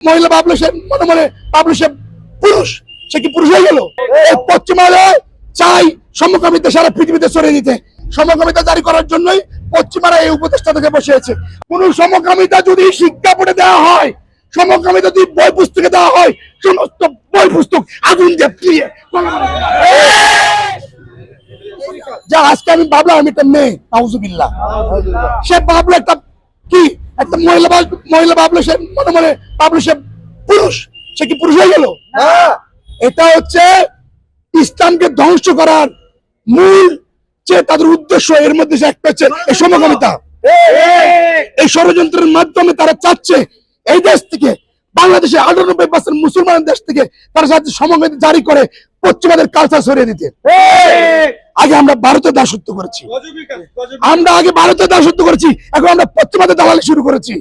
মহিলা ভাবলো সে মনে মনে ভাবলো সে পুরুষ, সে কি পুরুষ হয়ে গেল? পশ্চিমালয় চাই সমকামিতা সারা পৃথিবীতে ছড়িয়ে দিতে। সমকামিতা জারি করার জন্যই পশ্চিমারা এই উপদেষ্টা থেকে বসে আছে কোন সমকামিতা যদি শিক্ষা পড়ে দেওয়া হয়, সমকামিতা যদি বই পুস্তকে দেওয়া হয়, সমস্ত বই পুস্তক আগুন দিয়ে যা আজকে আমি ভাবলাম আমি একটা মেয়ে সে ভাবলো একটা কি? একটা মহিলা মহিলা ভাবলো সে মনে মনে ভাবলো সে পুরুষ। সে কি পুরুষ হয়ে গেল? এটা হচ্ছে ইসলামকে ধ্বংস করার মূল যে তাদের উদ্দেশ্য এর মধ্যে একটা হচ্ছে এই সমকামিতা। এই ষড়যন্ত্রের মাধ্যমে তারা চাচ্ছে এই দেশ থেকে বাংলাদেশে আটানব্বই পার্সেন্ট মুসলমান দেশ থেকে তারা চাচ্ছে সমকামিতা জারি করে পশ্চিমাদের কালচার সরিয়ে দিতে। আগে আমরা ভারতের দাসত্ব করেছি। আমরা আগে ভারতের দাসত্ব করেছি এখন আমরা পশ্চিমাদের দালালি শুরু করেছি।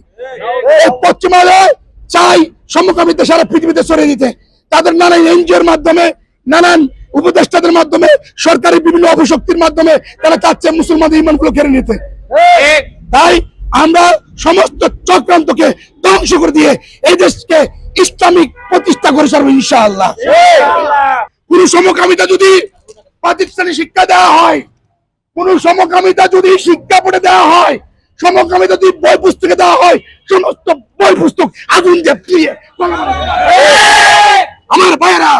এই চাই সমকামিতা সারা পৃথিবীতে ছড়িয়ে দিতে। তাদের নানান এনজিওর মাধ্যমে নানান উপদেষ্টাদের মাধ্যমে সরকারি বিভিন্ন অপশক্তির মাধ্যমে তারা চাচ্ছে মুসলমানদের ইমানগুলো কেড়ে নিতে। তাই আমরা সমস্ত চক্রান্তকে ধ্বংস করে দিয়ে এই দেশকে ইসলামিক প্রতিষ্ঠা করে সারবো ইনশাআল্লাহ। কোন সমকামিতা যদি প্রাতিষ্ঠানিক শিক্ষা দেওয়া হয়। কোন সমকামিতা যদি শিক্ষা পড়ে দেওয়া হয়, সমকামিতা যদি বই পুস্তকে দেওয়া হয়, সমস্ত বই পুস্তক আগুন দিয়ে আমার ভাইয়েরা,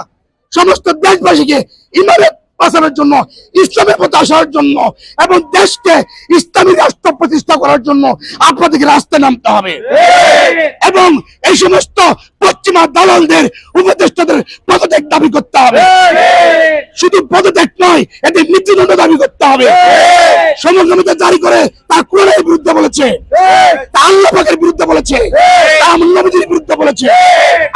সমস্ত দেশবাসীকে ইমারত বাঁচানোর জন্য ইসলামের পথে আসার জন্য এবং দেশকে ইসলামী রাষ্ট্র প্রতিষ্ঠা করার জন্য আপনাদেরকে রাস্তায় নামতে হবে। এবং এই সমস্ত পশ্চিমা দালালদের, উপদেষ্টাদের পদত্যাগ দাবি করতে হবে। শুধু পদত্যাগ নয় এদের মৃত্যুদণ্ড দাবি করতে হবে। সমকামিতা জারি করে তা কোরআনের বিরুদ্ধে বলেছে। তা আল্লাহ পাকের বিরুদ্ধে বলেছে। তা নবীজির বিরুদ্ধে বলেছে।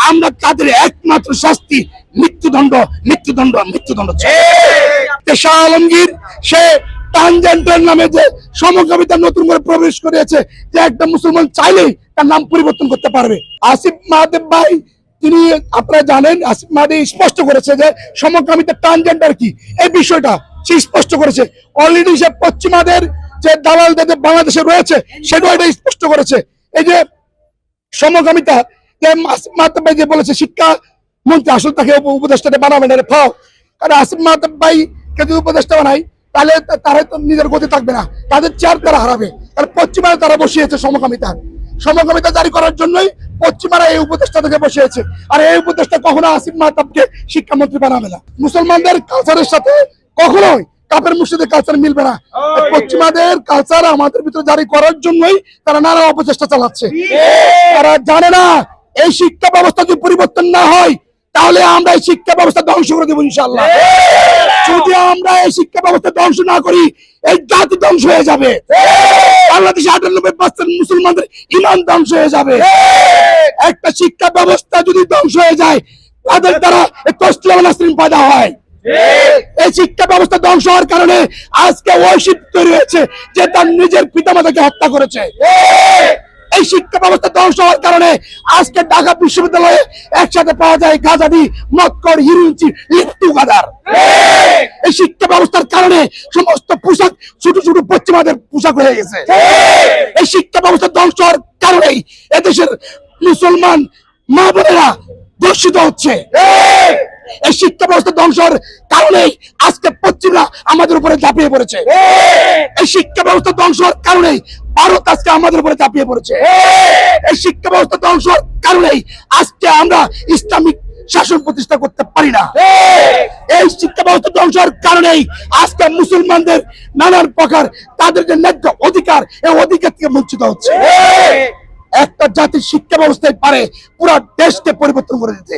আমরা তাদের একমাত্র শাস্তি মৃত্যুদণ্ড মৃত্যুদণ্ড মৃত্যুদণ্ড। পেশা আলমগীর সে টানজেন্টের নামে যে সমকামিতা নতুন করে প্রবেশ করেছে যে একটা মুসলমান চাইলেই তার নাম পরিবর্তন করতে পারবে। আসিফ মাহদেব ভাই তিনি আপনারা জানেন মাহদি স্পষ্ট করেছে যে সমকামিতা ট্রান্সজেন্ডার কি? এই বিষয়টা সে স্পষ্ট করেছে। অলরেডি সে পশ্চিমাদের যে দালালদের বাংলাদেশে রয়েছে, সেটাও এটা স্পষ্ট করেছে। এই যে সমকামিতা আসিফ যে বলেছে, শিক্ষা মন্ত্রী, আসলে তাকে উপ- উপদেষ্টাতে বানাবেন এটা ফাও। কারণ ভাই কে যদি উপদেষ্টা বানাই তাহলে তারা তো নিজের গতি থাকবে না। তাদের চেয়ার তারা হারাবে। কারণ পশ্চিমারা তারা বসিয়েছে সমকামিতা। সমকামিতা জারি করার জন্যই পশ্চিমারা এই উপদেষ্টা থেকে বসিয়েছে। আর এই উপদেষ্টা কখনো আসিফ মাহতাবকে শিক্ষামন্ত্রী বানাবে না। মুসলমানদের কালচারের সাথে কখনোই কাপের মুর্শিদের কালচার মিলবে না। পশ্চিমাদের কালচার আমাদের ভিতরে জারি করার জন্যই তারা নানা অপচেষ্টা চালাচ্ছে। তারা জানে না এই শিক্ষা ব্যবস্থা যদি পরিবর্তন না হয় তাহলে আমরা এই শিক্ষা ব্যবস্থা ধ্বংস করে দেবো ইনশাল্লাহ যদি আমরা এই শিক্ষা ব্যবস্থা ধ্বংস না করি এই জাতি ধ্বংস হয়ে যাবে। বাংলাদেশে আটানব্বই পার্সেন্ট মুসলমানদের ইমান ধ্বংস হয়ে যাবে। একটা শিক্ষা ব্যবস্থা যদি ধ্বংস হয়ে যায় তাদের দ্বারা কষ্ট নাসরিন পয়দা হয়। এই শিক্ষা ব্যবস্থা ধ্বংস হওয়ার কারণে আজকে ঐশিপ তৈরি হয়েছে যে তার নিজের পিতামাতাকে হত্যা করেছে। এই শিক্ষা ব্যবস্থা ধ্বংস হওয়ার কারণে আজকে ঢাকা বিশ্ববিদ্যালয়ে একসাথে পাওয়া যায় গাজাদি মক্কর হিরুঞ্চি লিপ্তু গাদার। এই শিক্ষা ব্যবস্থার কারণে সমস্ত পোশাক ছোট ছোট পশ্চিমাদের পোশাক হয়ে গেছে। এই শিক্ষা ব্যবস্থা ধ্বংস হওয়ার কারণেই এদেশের মুসলমান মা বোনেরা দর্শিত হচ্ছে। এই শিক্ষা ব্যবস্থা ধ্বংস হওয়ার কারণেই আজকে পশ্চিমরা আমাদের উপরে ঝাঁপিয়ে পড়েছে। এই শিক্ষা ব্যবস্থা ধ্বংস হওয়ার কারণেই ভারত আজকে আমাদের উপরে ঝাঁপিয়ে পড়েছে। এই শিক্ষা ব্যবস্থা ধ্বংস হওয়ার কারণেই আজকে আমরা ইসলামিক শাসন প্রতিষ্ঠা করতে পারি না। এই শিক্ষা ব্যবস্থা ধ্বংস হওয়ার কারণেই আজকে মুসলমানদের নানান প্রকার তাদের যে ন্যায্য অধিকার, এই অধিকার থেকে বঞ্চিত হচ্ছে। একটা জাতির শিক্ষা ব্যবস্থায় পারে পুরো দেশকে পরিবর্তন করে দিতে।